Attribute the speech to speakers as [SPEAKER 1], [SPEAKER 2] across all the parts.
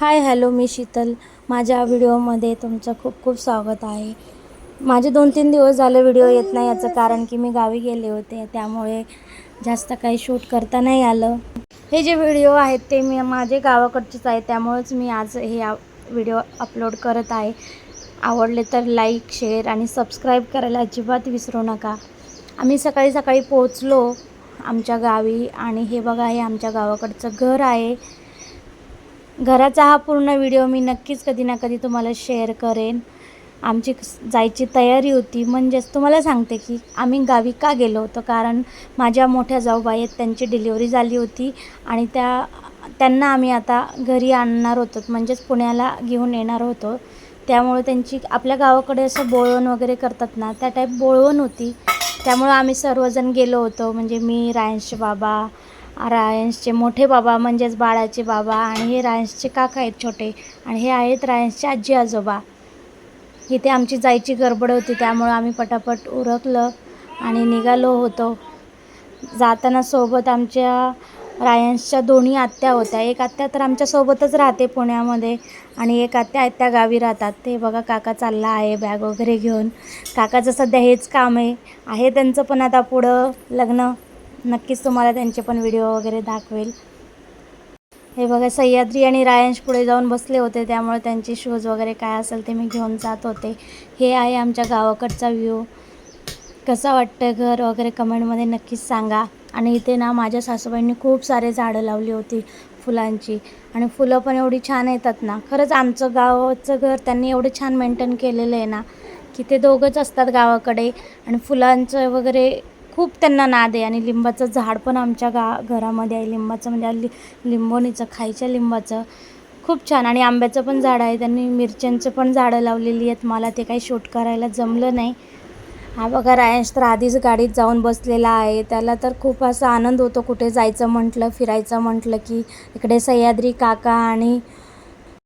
[SPEAKER 1] Hi hello मी शीतल. माझ्या व्हिडिओमध्ये तुमचं खूप खूप स्वागत आहे. माझे दोन तीन दिवस झाले व्हिडिओ येत नाही याचं कारण की मी गावी गेले होते त्यामुळे जास्त काही शूट करता नाही आलं. हे जे व्हिडिओ आहेत ते मी माझे गावाकडचेच आहेत त्यामुळेच मी आज हे व्हिडिओ अपलोड करत आहे. आवडले तर लाईक शेअर आणि सबस्क्राईब करायला अजिबात विसरू नका. आम्ही सकाळी सकाळी पोचलो आमच्या गावी आणि हे बघा हे आमच्या गावाकडचं घर आहे. घराचा हा पूर्ण व्हिडिओ मी नक्कीच कधी ना कधी तुम्हाला शेअर करेन. आमची जायची तयारी होती. म्हणजेच तुम्हाला सांगते की आम्ही गावी का गेलो होतो? कारण माझ्या मोठ्या जाऊबाई आहेत त्यांची डिलिव्हरी झाली होती आणि त्या त्यांना आम्ही आता घरी आणणार होतो. म्हणजेच पुण्याला घेऊन येणार होतो. त्यामुळे त्यांची आपल्या गावाकडे असं बोळवण वगैरे करतात ना त्या टाईप बोळवण होती. त्यामुळं आम्ही सर्वजण गेलो होतो. म्हणजे मी रायन्सचे बाबा रायन्सचे मोठे बाबा म्हणजेच बाळाचे बाबा आणि हे रायन्सचे काका आहेत छोटे आणि हे आहेत रायन्सचे आजी आजोबा. इथे आमची जायची गडबड होती त्यामुळं आम्ही पटापट उरकलं आणि निघालो होतो. जाताना सोबत आमच्या रायन्सच्या दोन्ही आत्या होत्या. एक आत्या तर आमच्यासोबतच राहते पुण्यामध्ये आणि एक आत्या आत्या गावी राहतात. ते बघा काका चालला आहे बॅग वगैरे घेऊन. काकाचं सध्या हेच काम आहे. आहे त्यांचं पण आता पुढं लग्न. नक्कीच तुम्हाला त्यांचे पण व्हिडिओ वगैरे दाखवेल. हे बघा सह्याद्री आणि रायांश पुढे जाऊन बसले होते त्यामुळे त्यांचे शूज वगैरे काय असेल ते मी घेऊन जात होते. हे आहे आमच्या गावाकडचा व्ह्यू कसं वाटतं घर वगैरे कमेंटमध्ये नक्कीच सांगा. आणि इथे ना माझ्या सासूबाईंनी खूप सारे झाडं लावली होती फुलांची. आणि फुलं पण एवढी छान येतात ना. खरंच आमचं गावाचं घर त्यांनी एवढं छान मेंटेन केलेलं आहे ना की ते दोघंच असतात गावाकडे. आणि फुलांचं वगैरे खूप त्यांना नाद आहे. आणि लिंबाचं झाड पण आमच्या गा घरामध्ये आहे. लिंबाचं म्हणजे लि लिंबोणीचं खायच्या लिंबाचं. खूप छान. आणि आंब्याचं पण झाड आहे. त्यांनी मिरच्यांचं पण झाडं लावलेली आहेत. मला ते काही शूट करायला जमलं नाही. हा बघा रायश तर आधीच गाडीत जाऊन बसलेला आहे. त्याला तर खूप असा आनंद होतो. कुठे जायचं म्हटलं फिरायचं म्हटलं की इकडे सह्याद्री काका आणि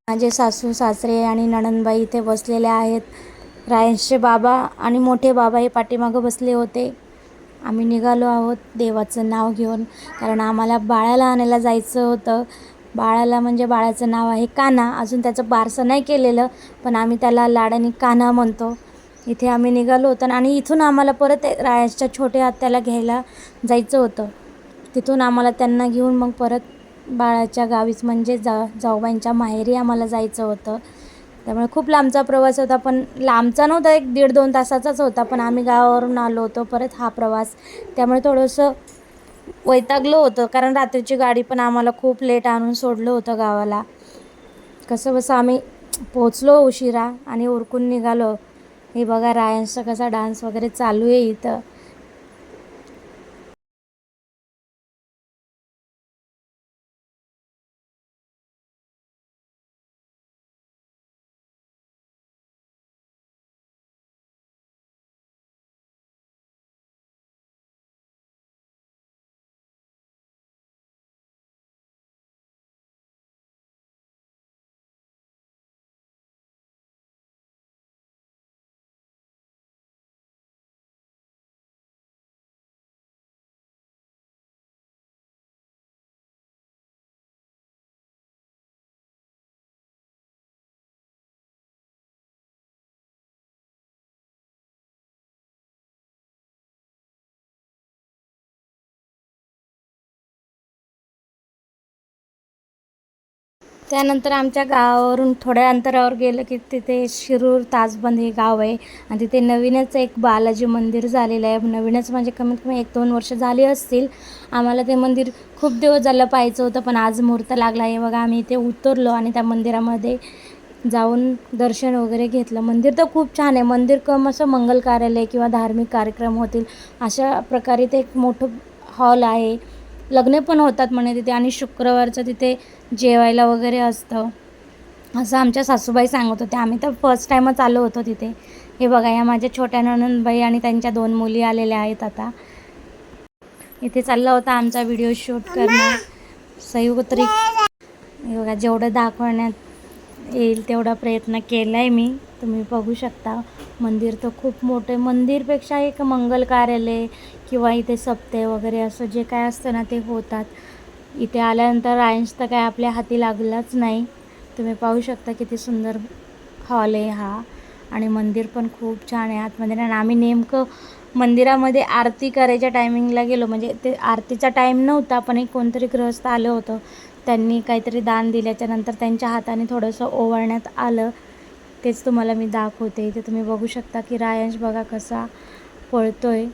[SPEAKER 1] माझे सासू सासरे आणि नणनबाई इथे बसलेले आहेत. रायशचे बाबा आणि मोठे बाबा हे पाठीमागं बसले होते. आम्ही निघालो आहोत देवाचं नाव घेऊन. कारण आम्हाला बाळाला आणायला जायचं होतं. बाळाला म्हणजे बाळाचं नाव आहे काना अजून त्याचं बारसं नाही केलेलं पण आम्ही त्याला लाडाने काना म्हणतो. इथे आम्ही निघालो होतो आणि इथून आम्हाला परत रायाच्या छोट्या आत्याला घ्यायला जायचं होतं. तिथून आम्हाला त्यांना घेऊन मग परत बाळाच्या गावीच म्हणजे जा जाऊबाईंच्या माहेरी आम्हाला जायचं होतं. त्यामुळे खूप लांबचा प्रवास होता पण लांबचा नव्हता एक दीड दोन तासाचाच होता पण आम्ही गावावरून आलो होतो परत हा प्रवास. त्यामुळे थोडंसं वैतागलं होतं कारण रात्रीची गाडी पण आम्हाला खूप लेट आणून सोडलं होतं गावाला. कसं बसं आम्ही पोचलो उशिरा आणि उरकून निघालो. हे बघा रायांचा कसा डान्स वगैरे चालू आहे इथं. त्यानंतर आमच्या गावावरून थोड्या अंतरावर गेलं की तिथे शिरूर ताजबंद हे गाव आहे. आणि तिथे नवीनच एक बालाजी मंदिर झालेलं आहे. नवीनच म्हणजे कमीत कमी एक दोन वर्ष झाली असतील. आम्हाला ते मंदिर खूप दिवस झालं पाहायचं होतं पण आज मुहूर्त लागला आहे. बघा आम्ही इथे उतरलो आणि त्या मंदिरामध्ये जाऊन दर्शन वगैरे घेतलं. मंदिर तर खूप छान आहे. मंदिर कम असं मंगल कार्यालय किंवा धार्मिक कार्यक्रम होतील अशा प्रकारे ते एक मोठं हॉल आहे. लग्ने पण होतात म्हणे तिथे आणि शुक्रवारचं तिथे जेवायला वगैरे असतं. असं आमच्या सासूबाई सांगत होत्या. आम्ही तर फर्स्ट टाईमच आलो होतो तिथे. हे बघा या माझ्या छोट्या ननंदबाई आणि त्यांच्या दोन मुली आलेल्या आहेत आता. इथे चालला होता आमचा व्हिडिओ शूट करणं. संयुक्तरिक हे बघा जेवढं दाखवण्यात येईल तेवढा प्रयत्न केला आहे मी. तुम्ही बघू शकता. मंदिर तर खूप मोठे मंदिरपेक्षा एक मंगल कार्यालय किंवा इथे सप्ते वगैरे असं जे काय असतं ना ते होतात. इथे आल्यानंतर रायन्स तर काय आपल्या हाती लागलाच नाही. तुम्ही पाहू शकता किती सुंदर हॉल आहे हा. आणि मंदिर पण खूप छान आहे. आतमध्ये आणि आम्ही नेमकं मंदिरामध्ये आरती करायच्या टायमिंगला गेलो. म्हणजे ते आरतीचा टाईम नव्हता पण एक कोणतरी गृहस्थ आलं होतं. त्यांनी काहीतरी दान दिल्याच्यानंतर त्यांच्या हाताने थोडंसं ओवाळण्यात आलं. तेच तुम्हाला मी दाखवते. इथे तुम्ही बघू शकता की रायांश बघा कसा पळतो आहे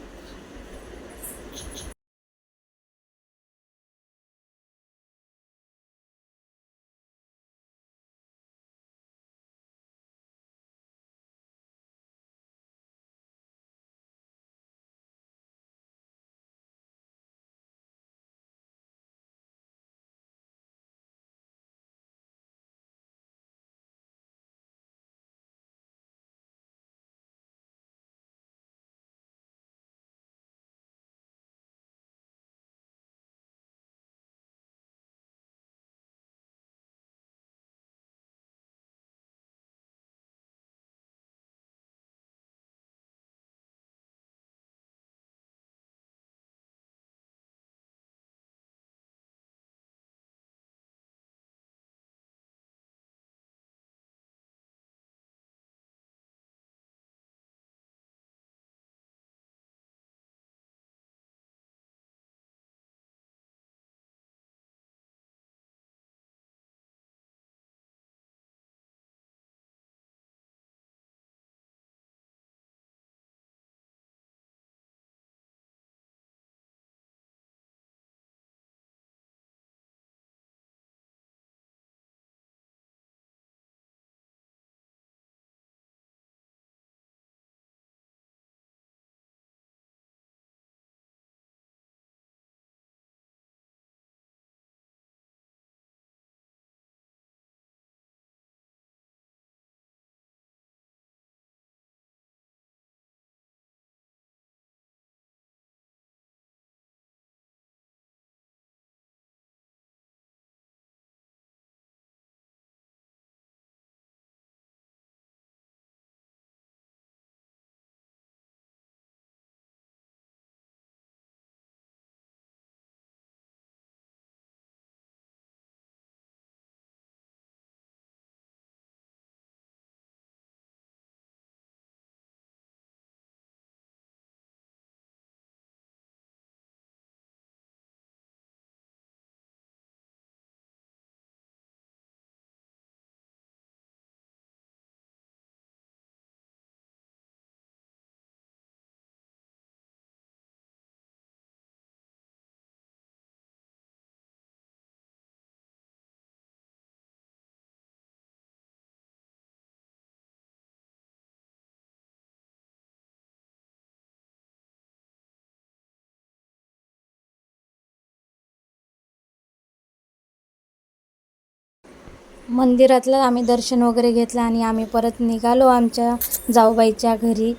[SPEAKER 1] मंदिरातलं आम्ही दर्शन वगैरे घेतलं आणि आम्ही परत निघालो आमच्या जाऊबाईच्या घरी.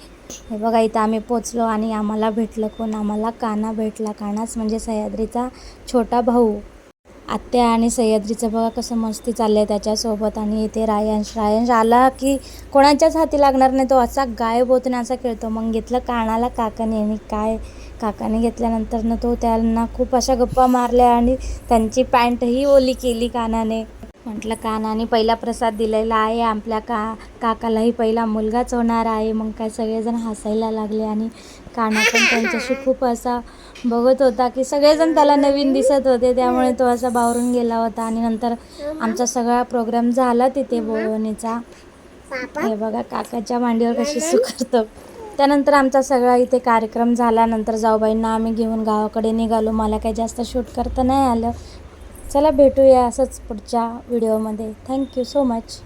[SPEAKER 1] हे बघा इथं आम्ही पोचलो आणि आम्हाला भेटलं कोण? आम्हाला काना भेटला. कानाच म्हणजे सह्याद्रीचा छोटा भाऊ. आत्या आणि सह्याद्रीचं बघा कसं मस्ती चाललं आहे त्याच्यासोबत आणि इथे रायांश. रायांश आला की कोणाच्याच हाती लागणार नाही. तो असा गायब होतो आणि असा खेळतो. मग घेतलं कानाला काकाने आणि काय? काकाने घेतल्यानंतर ना तो त्यांना खूप अशा गप्पा मारल्या आणि त्यांची पॅन्टही ओली केली कानाने. म्हटलं कानाने पहिला प्रसाद दिलेला आहे आपल्या का काकालाही पहिला मुलगाच होणार आहे. मग काय सगळेजण हसायला लागले आणि काना पण त्यांच्याशी खूप असा बघत होता की सगळेजण त्याला नवीन दिसत होते त्यामुळे तो असा बावरून गेला होता. आणि नंतर आमचा सगळा प्रोग्राम झाला तिथे बोलवणीचा. हे बघा काकाच्या मांडीवर कशी सुकरतो त्यानंतर आमचा सगळा इथे कार्यक्रम झाल्यानंतर जाऊबाईंना आम्ही घेऊन गावाकडे निघालो. मला काही जास्त शूट करता नाही आलं. चला भेटूया असंच पुढच्या व्हिडिओमध्ये. Thank you so much